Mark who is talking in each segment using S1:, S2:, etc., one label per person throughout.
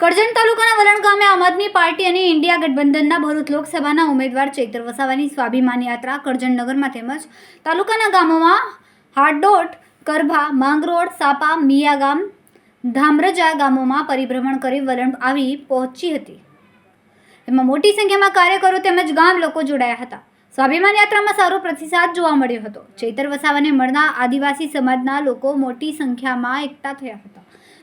S1: કરજણ તાલુકાના વલણ ગામે આમ આદમી પાર્ટી અને ઇન્ડિયા ગઠબંધનના ભરૂચ લોકસભાના ઉમેદવાર ચૈત્ર વસાવાની સ્વાભિમાન યાત્રા કરજણ નગરમાં તેમજ તાલુકાના ગામોમાં હાડોટ, કરભા, માંગરોળ, સાપા મિયા ગામ ધામરજા ગામોમાં પરિભ્રમણ કરી વલણ આવી પહોંચી હતી. એમાં મોટી સંખ્યામાં કાર્યકરો તેમજ ગામ લોકો જોડાયા હતા. સ્વાભિમાન યાત્રામાં સારો પ્રતિસાદ જોવા મળ્યો હતો. ચૈતર વસાવાને મળનાર આદિવાસી સમાજના લોકો મોટી સંખ્યામાં એકઠા થયા હતા.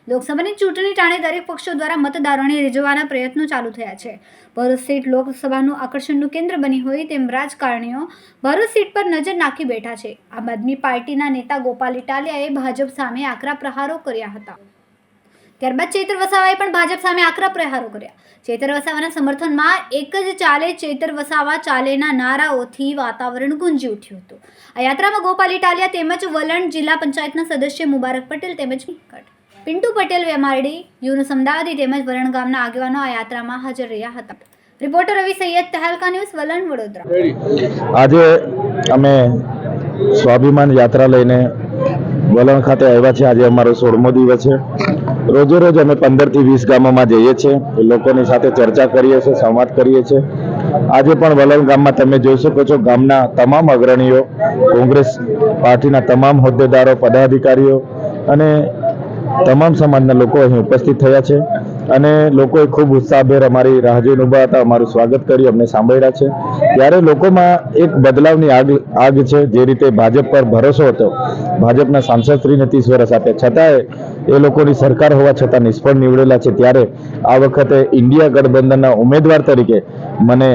S1: લોકસભાની ચૂંટણી ટાણે દરેક પક્ષો દ્વારા મતદારોને રીઝવવાના પ્રયત્નો ચાલુ થયા છે. ભરૂચ સીટ લોકસભાનું આકર્ષણનું કેન્દ્ર બની હોય તેમ રાજકારણીઓ ભરૂચ સીટ પર નજર નાખી બેઠા છે. આમ આદમી પાર્ટીના નેતા ગોપાલ ઇટાલિયાએ ભાજપ સામે આકરા પ્રહારો કર્યા હતા. ત્યારબાદ ચૈતર વસાવાએ પણ ભાજપ સામે આકરા પ્રહારો કર્યા. ચૈતર વસાવાના સમર્થનમાં એક જ ચાલે ચૈતર વસાવા ચાલેના નારાઓથી વાતાવરણ ગુંજી ઉઠ્યું હતું. આ યાત્રામાં ગોપાલ ઇટાલિયા તેમજ વલણ જિલ્લા પંચાયતના સદસ્ય મુબારક પટેલ તેમજ પિન્ટુ પટેલ વેમારડી, યુનુસ અમદાવાદી તેમજ વલણ ગામના આગેવાનો આ યાત્રામાં હાજર રહ્યા હતા. Reporter Ravi Saiyed, Tehelka news, Valan, Vadodara.
S2: આજે અમે સ્વાભિમાન યાત્રા લઈને વલણ ખાતે આવ્યા છે આજે અમારો સોળમો દિવસ છે. રોજે રોજ અમે પંદરથી વીસ ગામોમાં જઈએ છીએ. લોકોની સાથે ચર્ચા કરીએ છીએ, સંવાદ કરીએ છીએ. આજે પણ વલણ ગામમાં તમે જોઈ શકો છો, ગામના તમામ અગ્રણીઓ, કોંગ્રેસ પાર્ટીના તમામ હોદ્દેદારો, પદાધિકારીઓ અને તમામ સમાજના લોકો અહીં ઉપસ્થિત થયા છે અને લોકોએ ખૂબ ઉત્સાહભેર અમારી રાહ ઊભા હતા, અમારું સ્વાગત કર્યું અમને સાંભળ્યા છે. ત્યારે લોકોમાં એક બદલાવની આગ આગ છે, જે રીતે ભાજપ પર ભરોસો હતો. ભાજપના સાંસદ શ્રીને ત્રીસ વર્ષ આપ્યા. છતાંય એ લોકોની સરકાર હોવા છતાં નિષ્ફળ નીવડેલા છે. ત્યારે આ વખતે ઇન્ડિયા ગઠબંધનના ઉમેદવાર તરીકે મને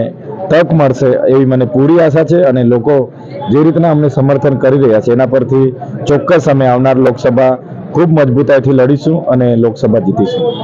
S2: તક મળશે એવી મને પૂરી આશા છે અને લોકો જે રીતના અમને સમર્થન કરી રહ્યા છે, એના પરથી ચોક્કસ અમે આવનાર લોકસભા ખૂબ મજબૂતાઈથી લડીશું અને લોકસભા જીતીશું.